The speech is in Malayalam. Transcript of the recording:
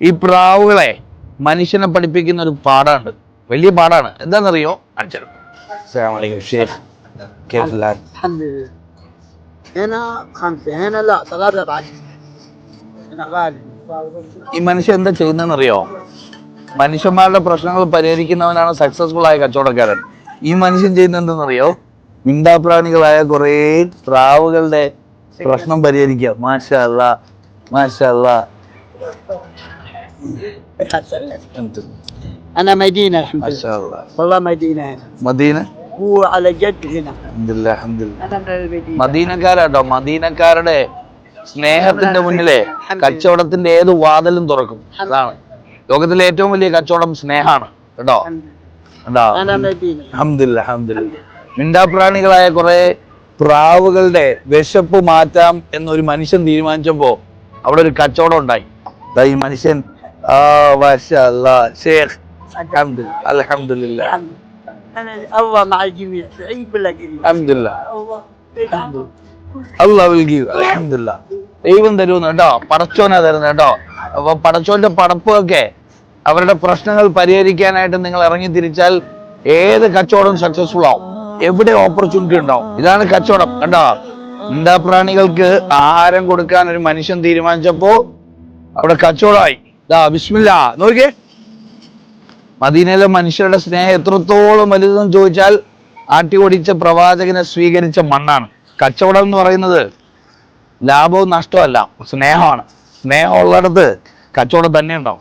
ഈ പ്രാവുകളെ മനുഷ്യനെ പഠിപ്പിക്കുന്ന ഒരു പാടാണ് വലിയ പാടാണ് എന്താണെന്നറിയോ അച്ഛൻ ഷേഖ് كيف الحال؟ الحمد لله هنا خمسة هنا لا ثلاثة عشر هنا غالي ഈ മനുഷ്യൻ എന്താ ചെയ്യുന്നതെന്നറിയോ മനുഷ്യന്മാരുടെ പ്രശ്നങ്ങൾ പരിഹരിക്കുന്നവനാണ് സക്സസ്ഫുൾ ആയ കച്ചവടക്കാരൻ ഈ മനുഷ്യൻ ചെയ്യുന്നത് എന്തെന്നറിയോ മിണ്ടാപ്രാണികളായ കുറേ പ്രാവുകളുടെ പ്രശ്നം പരിഹരിക്കുക മാഷാ അല്ലാ മാഷാ അല്ലാ أنا مدينة الحمد لله മാഷാ അല്ലാ والله مدينة هنا മദീന هو على جد هنا അൽഹംദുലില്ലാ, അൽഹംദുലില്ലാ. أنا من المدينة മദീനക്കാരാട്ടോ മദീനക്കാരുടെ സ്നേഹത്തിന്റെ മുന്നിലെ കച്ചവടത്തിന്റെ ഏത് വാതിലും തുറക്കും അതാണ് ലോകത്തിലെ ഏറ്റവും വലിയ കച്ചവടം സ്നേഹമാണ് കേട്ടോ الحمد لله. കേട്ടോ أنا مدينة അഹമ്മദില്ല അഹമ്മദില്ല മിണ്ടാപ്രാണികളായ കുറെ പ്രാവുകളുടെ വിശപ്പ് മാറ്റാം എന്നൊരു മനുഷ്യൻ തീരുമാനിച്ചപ്പോ അവിടെ ഒരു കച്ചവടം ഉണ്ടായി ദാ ഈ മനുഷ്യൻ ആ മാഷാ അല്ലാ, ഷേഖ് അൽഹംദുലില്ലാ, അൽഹംദുലില്ലാ, أنا الله مع الجميع سعيد ولا قريب അൽഹംദുലില്ലാ. الله الحمد لله അല്ലാ will give. അൽഹംദുലില്ലാ. ദൈവം തരുമെന്ന് കേട്ടോ പടച്ചോനാ തരുന്നത് കേട്ടോ അപ്പൊ പടച്ചോന്റെ പടപ്പൊക്കെ അവരുടെ പ്രശ്നങ്ങൾ പരിഹരിക്കാനായിട്ട് നിങ്ങൾ ഇറങ്ങി തിരിച്ചാൽ ഏത് കച്ചവടം സക്സസ്ഫുൾ ആവും എവിടെ ഓപ്പർച്യൂണിറ്റി ഉണ്ടാവും ഇതാണ് കച്ചവടം കണ്ടോ മിണ്ടാപ്രാണികൾക്ക് ആഹാരം കൊടുക്കാൻ ഒരു മനുഷ്യൻ തീരുമാനിച്ചപ്പോ അവിടെ കച്ചവടമായി ദാ ബിസ്മില്ല. നോക്കിയേ. മദീനയിലെ മനുഷ്യരുടെ സ്നേഹം എത്രത്തോളം വലുതെന്ന് ചോദിച്ചാൽ ആട്ടി ഓടിച്ച പ്രവാചകനെ സ്വീകരിച്ച മണ്ണാണ്. കച്ചവടം എന്ന് പറയുന്നത് ലാഭവും നഷ്ടമല്ല സ്നേഹമാണ്. സ്നേഹം ഉള്ളിടത്ത് കച്ചവടം തന്നെ ഉണ്ടാവും.